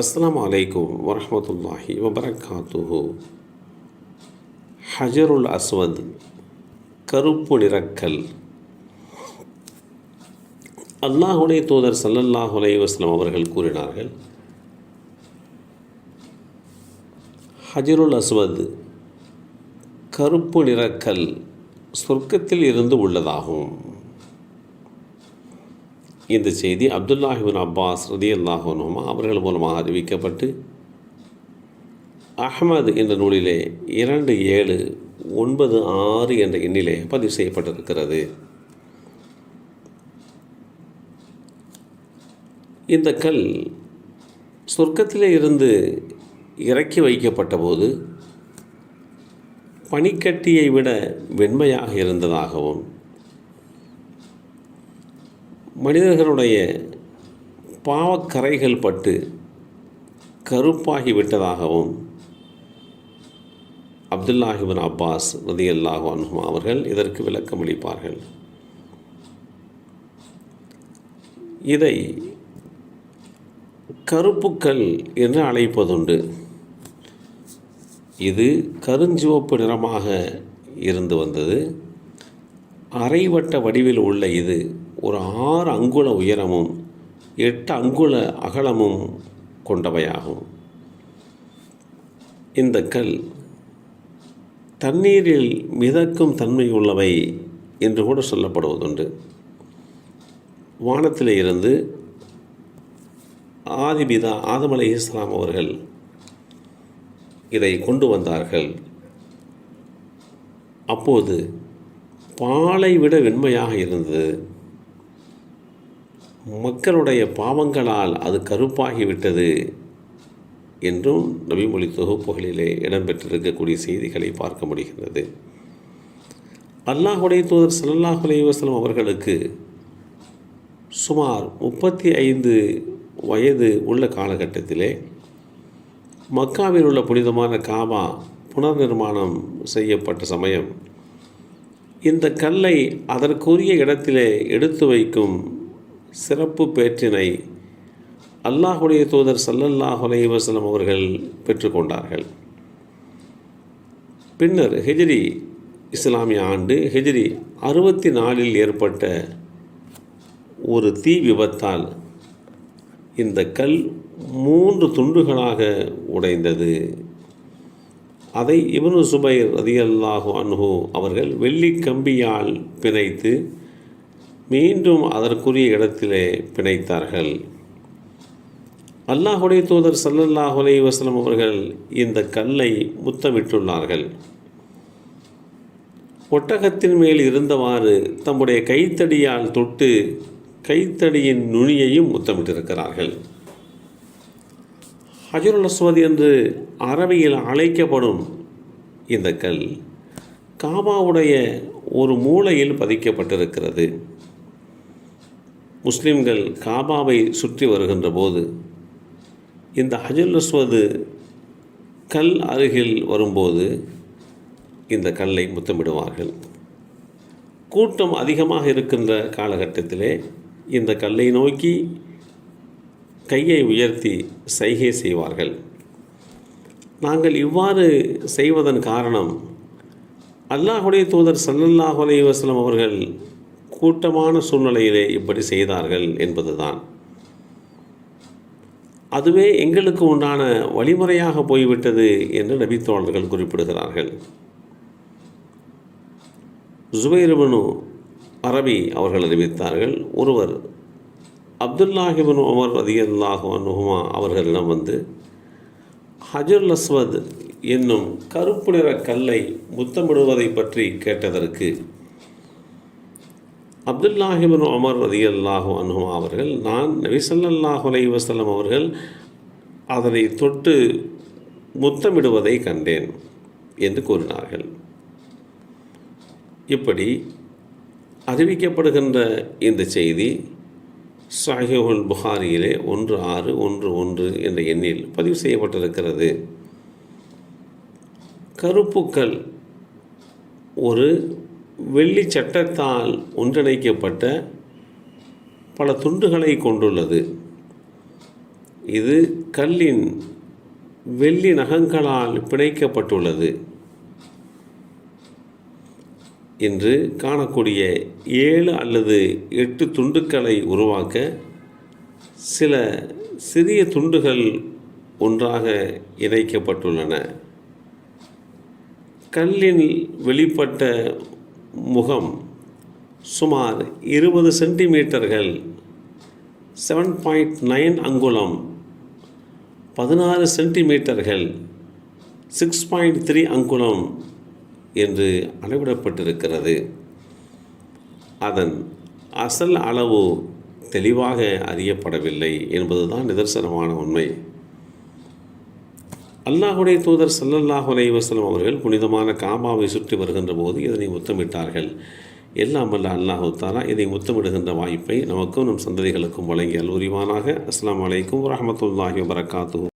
அஸ்லாம் அலைக்கும் வரமத்துல்லாஹி வபரகாத்துஹு. ஹஜருல் அஸ்வத் கருப்பு நிறக்கல். அல்லாஹுடைய தூதர் ஸல்லல்லாஹு அலைஹி அவர்கள் கூறினார்கள் ஹஜருல் அஸ்வத் கருப்பு நிறக்கல் சொர்க்கத்தில் இருந்து உள்ளதாகும். இந்த செய்தி அப்துல்லாஹிபின் அப்பாஸ் ரதி அல்லாஹோனுமா அவர்கள் மூலமாக அறிவிக்கப்பட்டு அஹ்மது என்ற நூலிலே இரண்டு ஏழு ஒன்பது ஆறு என்ற எண்ணிலே பதிவு செய்யப்பட்டிருக்கிறது. இந்த கல் சொர்க்கத்திலே இருந்து இறக்கி வைக்கப்பட்ட போது பனிக்கட்டியை விட வெண்மையாக இருந்ததாகவும் மனிதர்களுடைய பாவக்கரைகள் பட்டு கருப்பாகி விட்டதாகவும் அப்துல்லாஹிபின் அப்பாஸ் ரதி அல்லாஹு அவர்கள் இதற்கு விளக்கம் அளிப்பார்கள் இதை கருப்புக்கல் என்று அழைப்பதுண்டு. இது கருஞ்சிவப்பு நிறமாக இருந்து வந்தது. அரைவட்ட வடிவில் உள்ள இது ஒரு ஆறு அங்குல உயரமும் எட்டு அங்குல அகலமும் கொண்டவையாகும். இந்த கல் தண்ணீரில் மிதக்கும் தன்மை உள்ளவை என்று கூட சொல்லப்படுவதுண்டு. வானத்திலே இருந்து ஆதிபிதா ஆதமலை இஸ்லாம் அவர்கள் இதை கொண்டு வந்தார்கள். அப்போது பாலை விட வெண்மையாக இருந்தது. மக்களுடைய பாவங்களால் அது கருப்பாகிவிட்டது என்றும் நபிமொழி தொகுப்புகளிலே இடம்பெற்றிருக்கக்கூடிய செய்திகளை பார்க்க முடிகிறது. அல்லாஹுடைய தூதர் சல்லாஹ் அலைவாஸ்லம் அவர்களுக்கு சுமார் முப்பத்தி ஐந்து வயது உள்ள காலகட்டத்திலே மக்காவில் உள்ள புனிதமான காபா புனர் நிர்மாணம் செய்யப்பட்ட சமயம் இந்த கல்லை அதற்குரிய இடத்திலே எடுத்து வைக்கும் சிறப்பு பேற்றினை அல்லாஹுடைய தூதர் சல்லல்லாஹ் அலைவசலம் அவர்கள் பெற்றுக்கொண்டார்கள் பின்னர் ஹெஜ்ரி இஸ்லாமிய ஆண்டு ஹெஜ்ரி அறுபத்தி நாலில் ஏற்பட்ட ஒரு தீ விபத்தால் இந்த கல் மூன்று துண்டுகளாக உடைந்தது. அதை இவனு சுபைர் ரதியல்லாஹு அன்ஹு அவர்கள் வெள்ளி கம்பியால் பிணைத்து மீண்டும் அதற்குரிய இடத்திலே பிணைத்தார்கள். அல்லாஹுடைய தூதர் சல்லல்லாஹ் அலை வசலம் அவர்கள் இந்த கல்லை முத்தமிட்டுள்ளார்கள். ஒட்டகத்தின் மேல் இருந்தவாறு தம்முடைய கைத்தடியால் தொட்டு கைத்தடியின் நுனியையும் முத்தமிட்டிருக்கிறார்கள். ஹஜருல் அஸ்வத் என்று அரபியில் அழைக்கப்படும் இந்த கல் காபாவுடைய ஒரு மூலையில் பதிக்கப்பட்டிருக்கிறது. முஸ்லிம்கள் காபாவை சுற்றி வருகின்ற போது இந்த ஹஜருல் கல் அருகில் வரும்போது இந்த கல்லை முத்தமிடுவார்கள். கூட்டம் அதிகமாக இருக்கின்ற காலகட்டத்திலே இந்த கல்லை நோக்கி கையை உயர்த்தி சைகை செய்வார்கள். நாங்கள் இவ்வாறு செய்வதன் காரணம் அல்லாஹுடைய தூதர் சல்லல்லாஹ் அலைவாஸ்லம் அவர்கள் கூட்டமான சூழ்நிலையிலே இப்படி செய்தார்கள் என்பதுதான். அதுவே எங்களுக்கு உண்டான வழிமுறையாக போய்விட்டது என்று நபித்தோழர்கள் குறிப்பிடுகிறார்கள். ஜுபைரபனு அரபி அவர்கள் அறிவித்தார்கள் ஒருவர் அப்துல்லாஹிபின் உமர் ரதியல்லாஹு அனுகுமா அவர்களிடம் வந்து ஹஜருல் அஸ்வத் என்னும் கருப்பு நிற கல்லை முத்தமிடுவதை பற்றி கேட்டதற்கு அப்துல்லாஹிபின் உமர் ரதியல்லாஹு அனுமா அவர்கள் நான் நபிசல்லாஹு அலை வசலம் அவர்கள் அதனை தொட்டு முத்தமிடுவதை கண்டேன் என்று கூறினார்கள். இப்படி அறிவிக்கப்படுகின்ற இந்த செய்தி சாஹிபுல் புகாரியிலே ஒன்று ஆறு ஒன்று ஒன்று என்ற எண்ணில் பதிவு செய்யப்பட்டிருக்கிறது. கருப்புக்கள் ஒரு வெள்ளி சட்டத்தால் ஒன்றிணைக்கப்பட்ட பல துண்டுகளை கொண்டுள்ளது. இது கல்லின் வெள்ளி நகங்களால் பிணைக்கப்பட்டுள்ளது இன்று காணக்கூடிய ஏழு அல்லது எட்டு துண்டுக்களை உருவாக்க சில சிறிய துண்டுகள் ஒன்றாக இணைக்கப்பட்டுள்ளன. கல்லில் வெளிப்பட்ட முகம் சுமார் இருபது சென்டிமீட்டர்கள் செவன் பாயிண்ட் நைன் அங்குலம் பதினாறு சென்டிமீட்டர்கள் சிக்ஸ் பாயிண்ட் த்ரீ அங்குலம் என்று அளவிடப்பட்டிருக்கிறது. அதன் அசல் அளவு தெளிவாக அறியப்படவில்லை என்பதுதான் நிதர்சனமான உண்மை. அல்லாஹுடைய தூதர் சல்லல்லாஹ் அலைஹி அவர்கள் புனிதமான காபாவை சுற்றி வருகின்ற போது இதனை முத்தமிட்டார்கள் எல்லாம் வல்ல அல்லாஹு தாலா இதை முத்தமிடுகின்ற வாய்ப்பை நமக்கும் நம் சந்ததிகளுக்கும் வழங்கி அல்வுரிவானாக அஸ்லாம் அலைக்கும் வரமத்துல்லாஹி வரகாத்து